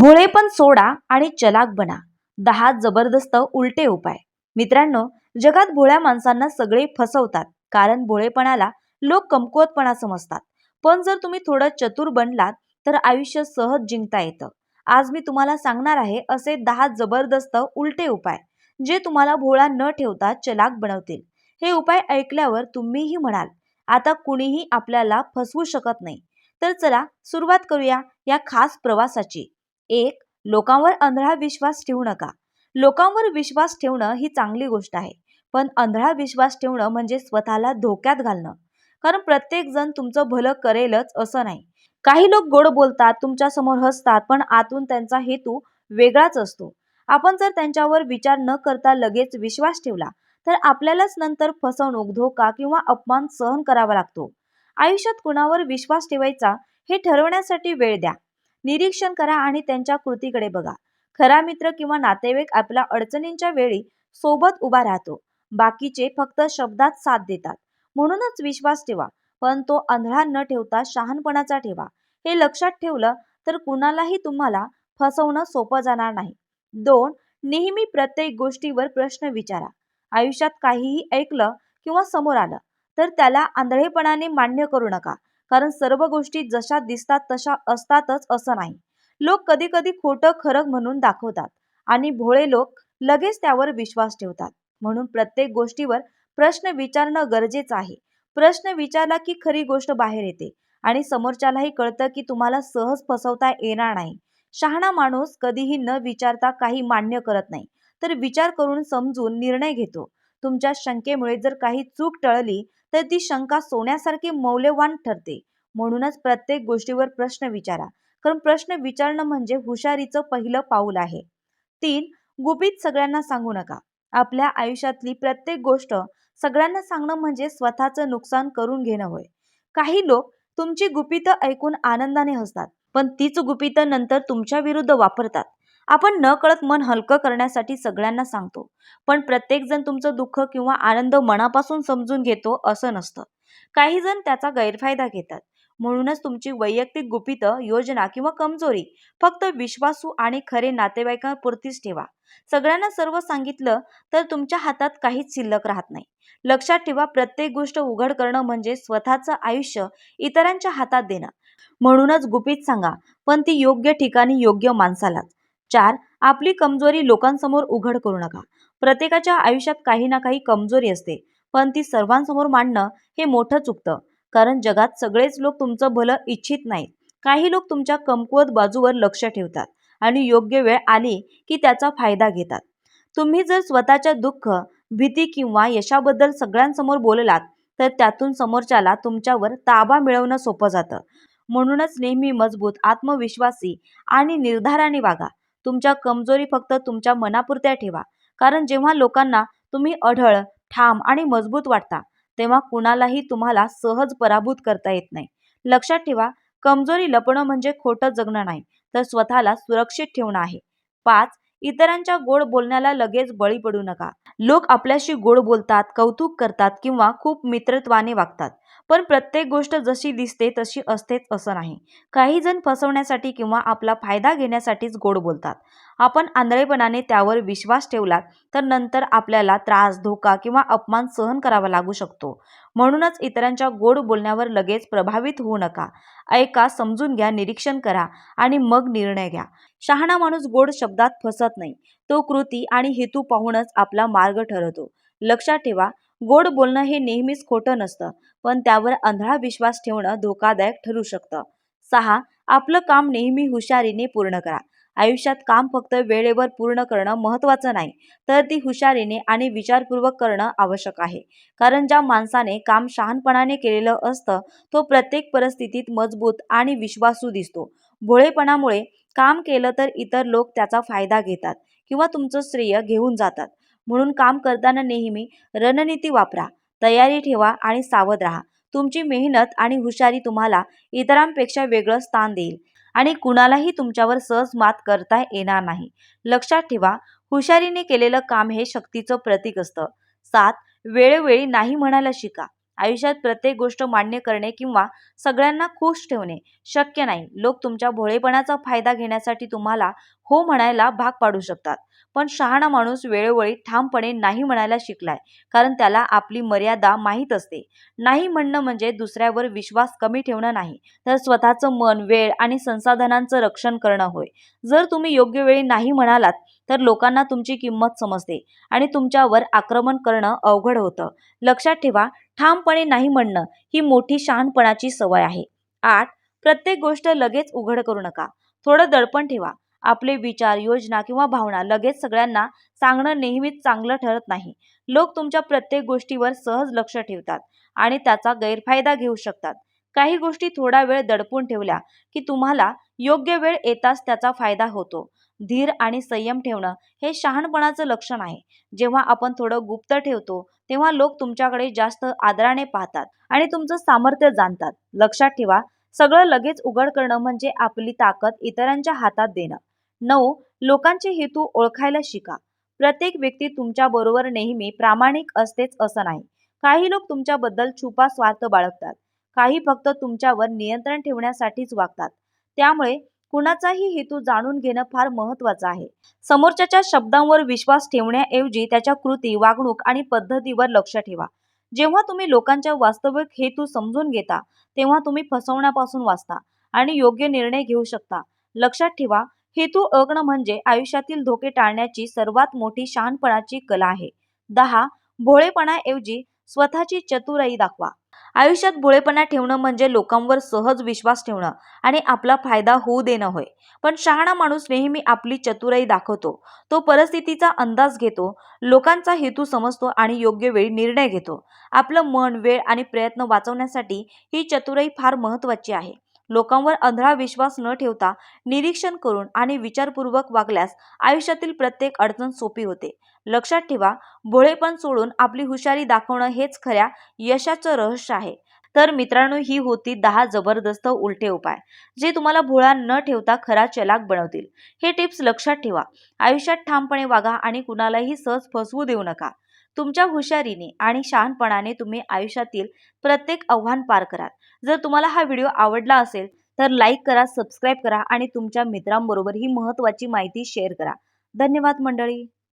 भोळेपण सोडा आणि चलाक बना. दहा जबरदस्त उलटे उपाय. मित्रांनो जगात भोळ्या माणसांना सगळे फसवतात कारण भोळेपणाला लोक कमकुवतपणा समजतात. पण जर तुम्ही थोडं चतुर बनलात तर आयुष्य सहज जिंकता येतं. आज मी तुम्हाला सांगणार आहे असे दहा जबरदस्त उलटे उपाय जे तुम्हाला भोळा न ठेवता चलाक बनवतील. हे उपाय ऐकल्यावर तुम्हीही म्हणाल आता कुणीही आपल्याला फसवू शकत नाही. तर चला सुरुवात करूया या खास प्रवासाची. एक लोकांवर अंधळा विश्वास ठेवू नका. लोकांवर विश्वास ठेवणं ही चांगली गोष्ट आहे. पण अंधळा विश्वास ठेवणं म्हणजे स्वतःला धोक्यात घालणं. कारण प्रत्येक जण तुमचं भलं करेलच असं नाही. काही लोक गोड बोलतात तुमच्यासमोर हसतात पण आतून त्यांचा हेतू वेगळाच असतो. आपण जर त्यांच्यावर विचार न करता लगेच विश्वास ठेवला तर आपल्यालाच नंतर फसवणूक धोका किंवा अपमान सहन करावा लागतो. आयुष्यात कुणावर विश्वास ठेवायचा हे ठरवण्यासाठी वेळ द्या. निरीक्षण करा आणि त्यांच्या कृतीकडे बघा. खरा मित्र किंवा नातेवाईक आपल्या अडचणींच्या वेळी सोबत उभा राहतो. बाकीचे फक्त शब्दात साथ देतात. म्हणूनच विश्वास ठेवा पण तो आंधळा न ठेवता शहाणपणाचा ठेवा. हे लक्षात ठेवलं तर कुणालाही तुम्हाला फसवणं सोपं जाणार नाही. दोन नेहमी प्रत्येक गोष्टीवर प्रश्न विचारा. आयुष्यात काहीही ऐकलं किंवा समोर आलं तर त्याला आंधळेपणाने मान्य करू नका. कारण सर्व गोष्टी जशा दिसतात तशा असतातच असं नाही. लोक कधी कधी खोटं खरं म्हणून दाखवतात आणि भोळे लोक लगेच त्यावर विश्वास ठेवतात. म्हणून प्रत्येक गोष्टीवर प्रश्न विचारणं गरजेचं आहे. प्रश्न विचारला की खरी गोष्ट बाहेर येते आणि समोरच्यालाही कळतं की तुम्हाला सहज फसवता येणार नाही. शहाणा माणूस कधीही न विचारता काही मान्य करत नाही. तर विचार करून समजून निर्णय घेतो. तुमच्या शंकेमुळे जर काही चूक टळली तर ती शंका सोन्यासारखी मौल्यवान ठरते. म्हणूनच प्रत्येक गोष्टीवर प्रश्न विचारा. कारण प्रश्न विचारणं म्हणजे हुशारीचं पहिलं पाऊल आहे. तीन गुपित सगळ्यांना सांगू नका. आपल्या आयुष्यातली प्रत्येक गोष्ट सगळ्यांना सांगणं म्हणजे स्वतःचं नुकसान करून घेणं होय. काही लोक तुमची गुपितं ऐकून आनंदाने हसतात पण तीच गुपितं नंतर तुमच्या विरुद्ध वापरतात. आपण न कळत मन हलकं करण्यासाठी सगळ्यांना सांगतो. पण प्रत्येकजण तुमचं दुःख किंवा आनंद मनापासून समजून घेतो असं नसतं. काही जण त्याचा गैरफायदा घेतात. म्हणूनच तुमची वैयक्तिक गुपितं योजना किंवा कमजोरी फक्त विश्वासू आणि खरे नातेवाईकांपुरतीच ठेवा. सगळ्यांना सर्व सांगितलं तर तुमच्या हातात काहीच शिल्लक राहत नाही. लक्षात ठेवा प्रत्येक गोष्ट उघड करणं म्हणजे स्वतःचं आयुष्य इतरांच्या हातात देणं. म्हणूनच गुपित सांगा पण ती योग्य ठिकाणी योग्य माणसालाच. चार आपली कमजोरी लोकांसमोर उघड करू नका. प्रत्येकाच्या आयुष्यात काही ना काही कमजोरी असते पण ती सर्वांसमोर मांडणं हे मोठं चुकतं. कारण जगात सगळेच लोक तुमचं भलं इच्छित नाहीत. काही लोक तुमच्या कमकुवत बाजूवर लक्ष ठेवतात आणि योग्य वेळ आली की त्याचा फायदा घेतात. तुम्ही जर स्वतःच्या दुःख भीती किंवा यशाबद्दल सगळ्यांसमोर बोललात तर त्यातून समोरच्याला तुमच्यावर ताबा मिळवणं सोपं जातं. म्हणूनच नेहमी मजबूत आत्मविश्वासी आणि निर्धाराने वागा. तुमच्या कमजोरी फक्त तुमच्या मनापुरत्या ठेवा. कारण जेव्हा लोकांना तुम्ही अढळ ठाम आणि मजबूत वाटता तेव्हा कुणालाही तुम्हाला सहज पराभूत करता येत नाही. लक्षात ठेवा कमजोरी लपणं म्हणजे खोटं जगणं नाही तर स्वतःला सुरक्षित ठेवणं आहे. पाच इतरांच्या गोड बोलण्याला लगेच बळी पडू नका. लोक आपल्याशी गोड बोलतात कौतुक करतात किंवा खूप मित्रत्वाने वागतात. पण प्रत्येक गोष्ट जशी दिसते तशी असतेच असं नाही. काही जण फसवण्यासाठी किंवा आपला फायदा घेण्यासाठीच गोड बोलतात. आपण आंधळेपणाने त्यावर विश्वास ठेवलात तर नंतर आपल्याला त्रास धोका किंवा अपमान सहन करावा लागू शकतो. म्हणूनच इतरांच्या गोड बोलण्यावर लगेच प्रभावित होऊ नका. ऐका समजून घ्या निरीक्षण करा आणि मग निर्णय घ्या. शहाणा माणूस गोड शब्दात फसत नाही. तो कृती आणि हेतू पाहूनच आपला मार्ग ठरवतो. लक्षात ठेवा गोड बोलणं हे नेहमीच खोटं नसतं पण त्यावर आंधळा विश्वास ठेवणं धोकादायक ठरू शकतं. सहा आपलं काम नेहमी हुशारीने पूर्ण करा. आयुष्यात काम फक्त वेळेवर पूर्ण करणं महत्त्वाचं नाही तर ती हुशारीने आणि विचारपूर्वक करणं आवश्यक आहे. कारण ज्या माणसाने काम शहाणपणाने केलेलं असतं तो प्रत्येक परिस्थितीत मजबूत आणि विश्वासू दिसतो. भोळेपणामुळे काम केलं तर इतर लोक त्याचा फायदा घेतात किंवा तुमचं श्रेय घेऊन जातात. म्हणून काम करताना नेहमी रणनीती वापरा तयारी ठेवा आणि सावध राहा. तुमची मेहनत आणि हुशारी तुम्हाला इतरांपेक्षा वेगळं स्थान देईल. आणि कुणालाही तुमच्यावर सहज मात करता येणार नाही. लक्षात ठेवा हुशारीने केलेलं काम हे शक्तीचं प्रतीक असतं. सात वेळोवेळी नाही म्हणायला शिका. आयुष्यात प्रत्येक गोष्ट मान्य करणे किंवा सगळ्यांना खुश ठेवणे शक्य नाही. लोक तुमच्या भोळेपणाचा फायदा घेण्यासाठी तुम्हाला हो म्हणायला भाग पाडू शकतात. पण शहाणा माणूस वेळोवेळी ठामपणे नाही म्हणायला शिकलाय कारण त्याला आपली मर्यादा माहीत असते. नाही म्हणणं म्हणजे दुसऱ्यावर विश्वास कमी ठेवणं नाही तर स्वतःचं मन वेळ आणि संसाधनांचं रक्षण करणं होय. जर तुम्ही योग्य वेळी नाही म्हणालात तर लोकांना तुमची किंमत समजते आणि तुमच्यावर आक्रमण करणं अवघड होतं. लक्षात ठेवा ठामपणे नाही म्हणणं ही मोठी शहाणपणाची सवय आहे. आठ प्रत्येक गोष्ट लगेच उघड करू नका. थोडं दडपण ठेवा. आपले विचार योजना किंवा भावना लगेच सगळ्यांना सांगणं नेहमीच चांगलं ठरत नाही. लोक तुमच्या प्रत्येक गोष्टीवर सहज लक्ष ठेवतात आणि त्याचा गैरफायदा घेऊ शकतात. काही गोष्टी थोडा वेळ दडपून ठेवल्या की तुम्हाला योग्य वेळ येताच त्याचा फायदा होतो. धीर आणि संयम ठेवणं हे शहाणपणाचं लक्षण आहे. जेव्हा आपण थोडं गुप्त ठेवतो तेव्हा लोक तुमच्याकडे जास्त आदराने पाहतात आणि तुमचं सामर्थ्य जाणतात. लक्षात ठेवा सगळं लगेच उघड करणं म्हणजे आपली ताकद इतरांच्या हातात देणं. नऊ लोकांचे हेतू ओळखायला शिका. प्रत्येक व्यक्ती तुमच्या बरोबर नेहमी प्रामाणिक असतेच असं नाही. काही लोक तुमच्याबद्दल छुपा स्वार्थ बाळगतात. काही फक्त तुमच्यावर नियंत्रण ठेवण्यासाठीच वागतात. त्यामुळे कुणाचाही हेतू जाणून घेणं फार महत्वाचं आहे. समोरच्याच्या शब्दांवर विश्वास ठेवण्याऐवजी त्याच्या कृती वागणूक आणि पद्धतीवर लक्ष ठेवा. जेव्हा तुम्ही लोकांच्या वास्तविक हेतू समजून घेता तेव्हा तुम्ही फसवण्यापासून वाचता आणि योग्य निर्णय घेऊ शकता. लक्षात ठेवा हेतू ओळखणं म्हणजे आयुष्यातील धोके टाळण्याची सर्वात मोठी शहाणपणाची कला आहे. दहा भोळेपणाऐवजी स्वतःची चतुराई दाखवा. आयुष्यात भोळेपणा ठेवणं म्हणजे लोकांवर सहज विश्वास ठेवणं आणि आपला फायदा होऊ देणं होय. पण शहाणा माणूस नेहमी आपली चतुराई दाखवतो. तो परिस्थितीचा अंदाज घेतो लोकांचा हेतू समजतो आणि योग्य वेळी निर्णय घेतो. आपलं मन वेळ आणि प्रयत्न वाचवण्यासाठी ही चतुराई फार महत्त्वाची आहे. लोकांवर आंधळा विश्वास न ठेवता निरीक्षण करून आणि विचारपूर्वक वागल्यास आयुष्यातील प्रत्येक अडचण सोपी होते. लक्षात ठेवा भोळेपण सोडून आपली हुशारी दाखवणं हेच खऱ्या यशाचं रहस्य आहे. तर मित्रांनो ही होती दहा जबरदस्त उलटे उपाय जे तुम्हाला भोळा न ठेवता खरा चलाक बनवतील. हे टिप्स लक्षात ठेवा. आयुष्यात ठामपणे वागा आणि कुणालाही सहज फसवू देऊ नका. तुमच्या हुशारीने आणि शहाणपणाने तुम्ही आयुष्यातील प्रत्येक आव्हान पार कराल. जर तुम्हाला हा व्हिडिओ आवडला असेल तर लाईक करा सबस्क्राईब करा आणि तुमच्या मित्रांबरोबर ही महत्त्वाची माहिती शेअर करा. धन्यवाद मंडळी!